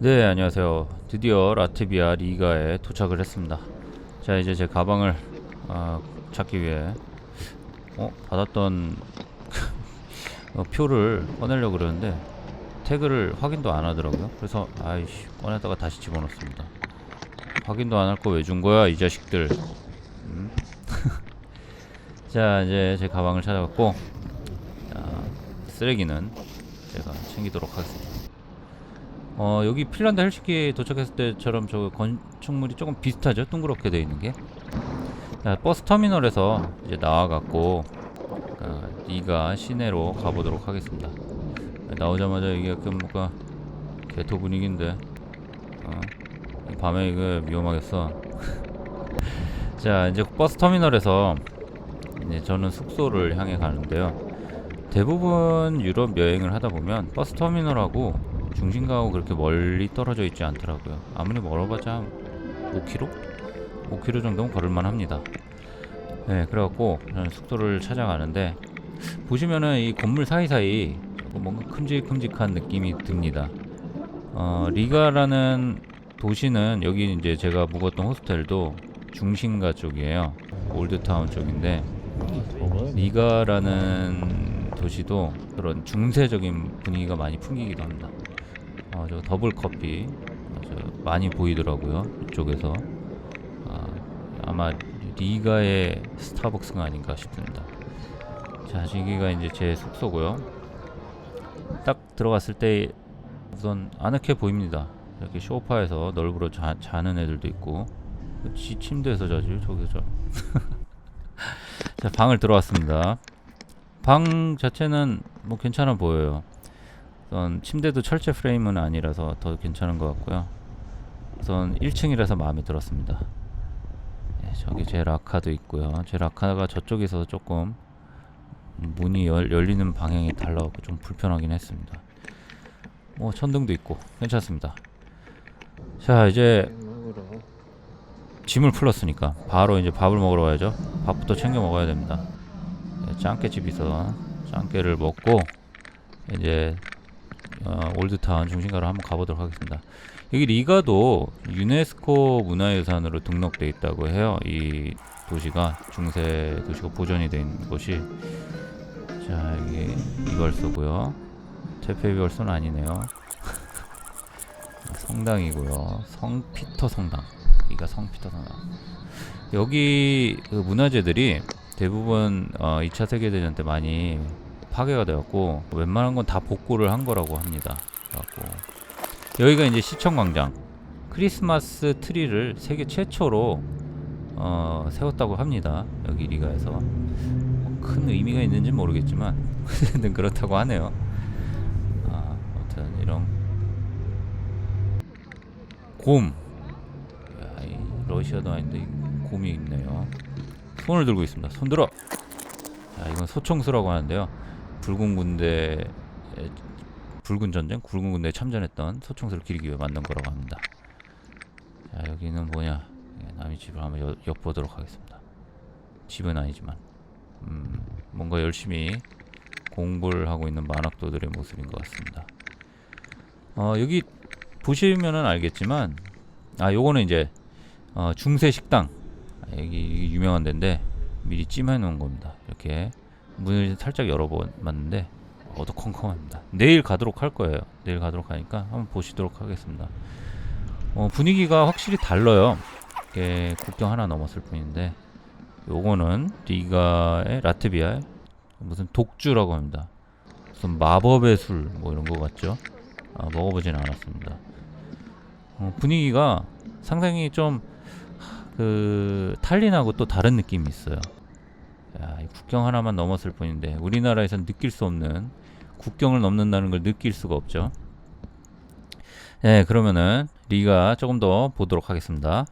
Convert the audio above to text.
네, 안녕하세요. 드디어 라트비아 리가에 도착을 했습니다. 자, 이제 제 가방을 아, 찾기 위해 어, 받았던 어, 표를 꺼내려고 그러는데 태그를 확인도 안 하더라고요. 그래서 아이씨 꺼내다가 다시 집어넣습니다. 확인도 안 할 거 왜 준 거야, 이 자식들. 음? 자, 이제 제 가방을 찾아갔고 자, 쓰레기는 제가 챙기도록 하겠습니다. 어 여기 핀란드 헬시키에 도착했을 때처럼 저 건축물이 조금 비슷하죠? 둥그렇게 돼 있는 게? 자, 버스 터미널에서 이제 나와갖고 어, 네가 시내로 가보도록 하겠습니다. 나오자마자 이게 그 뭔가 개토 분위기인데 어, 이 밤에 이거 위험하겠어. 자 이제 버스 터미널에서 이제 저는 숙소를 향해 가는데요. 대부분 유럽 여행을 하다 보면 버스 터미널하고 중심가하고 그렇게 멀리 떨어져 있지 않더라고요. 아무리 멀어봤자 5km? 5km 정도는 걸을만 합니다. 네, 그래갖고 저는 숙소를 찾아가는데 보시면은 이 건물 사이사이 뭔가 큼직큼직한 느낌이 듭니다. 어, 리가라는 도시는 여기 이제 제가 묵었던 호스텔도 중심가 쪽이에요. 올드타운 쪽인데 리가라는 도시도 그런 중세적인 분위기가 많이 풍기기도 합니다. 어, 저 더블 커피 어, 저 많이 보이더라고요. 이쪽에서 아, 아마 리가의 스타벅스가 아닌가 싶습니다. 자, 여기가 이제 제 숙소고요. 딱 들어갔을 때 우선 아늑해 보입니다. 이렇게 소파에서 널브러 자, 자는 애들도 있고 지 침대에서 자지 저기서 자. 자 방을 들어왔습니다. 방 자체는 뭐 괜찮아 보여요. 우선 침대도 철제 프레임은 아니라서 더 괜찮은 것 같고요. 우선 1층이라서 마음에 들었습니다. 네, 저기 제 라카도 있고요. 제 라카가 저쪽에 있어서 조금 문이 열, 열리는 방향이 달라갖고 좀 불편하긴 했습니다. 뭐 천등도 있고 괜찮습니다. 자 이제 짐을 풀었으니까 바로 이제 밥을 먹으러 가야죠. 밥부터 챙겨 먹어야 됩니다. 네, 짱깨 집에서 짱깨를 먹고 이제 어, 올드타운 중심가로 한번 가보도록 하겠습니다. 여기 리가도 유네스코 문화유산으로 등록돼 있다고 해요. 이 도시가 중세 도시가 보존이 된 곳이 자 여기 이걸소고요. 테페비걸소는 아니네요. 성당이고요. 성피터 성당. 여기가 성피터 성당. 여기 그 문화재들이 대부분 어, 2차 세계대전 때 많이 파괴가 되었고 웬만한 건 다 복구를 한 거라고 합니다. 그래갖고 여기가 이제 시청광장 크리스마스 트리를 세계 최초로 어, 세웠다고 합니다. 여기 리가에서 뭐 큰 의미가 있는지 모르겠지만 어쨌든 그렇다고 하네요. 아, 아무튼 이런 곰. 야, 이 러시아도 아닌데 이 곰이 있네요. 손을 들고 있습니다. 손 들어. 자, 이건 소총수라고 하는데요. 붉은 군대 붉은 전쟁, 붉은 군대에 참전했던 소총수를 기리기 위해 만든 거라고 합니다. 자, 여기는 뭐냐? 예, 남의 집을 한번 여, 엿보도록 하겠습니다. 집은 아니지만, 음, 뭔가 열심히 공부를 하고 있는 만학도들의 모습인 것 같습니다. 어, 여기 보시면은 알겠지만, 아, 요거는 이제 어, 중세 식당. 아, 여기 유명한 데인데 미리 찜해 놓은 겁니다. 이렇게 문을 살짝 열어봤는데 어두컴컴합니다. 내일 가도록 할 거예요. 내일 가도록 하니까 한번 보시도록 하겠습니다. 어, 분위기가 확실히 달라요. 이게 국경 하나 넘었을 뿐인데 요거는 리가의 라트비아의 무슨 독주라고 합니다. 무슨 마법의 술 뭐 이런 거 같죠? 아, 먹어보진 않았습니다. 어, 분위기가 상당히 좀 그 탈린하고 또 다른 느낌이 있어요. 국경 하나만 넘었을 뿐인데 우리나라에선 느낄 수 없는 국경을 넘는다는 걸 느낄 수가 없죠. 네, 그러면은 리가 조금 더 보도록 하겠습니다.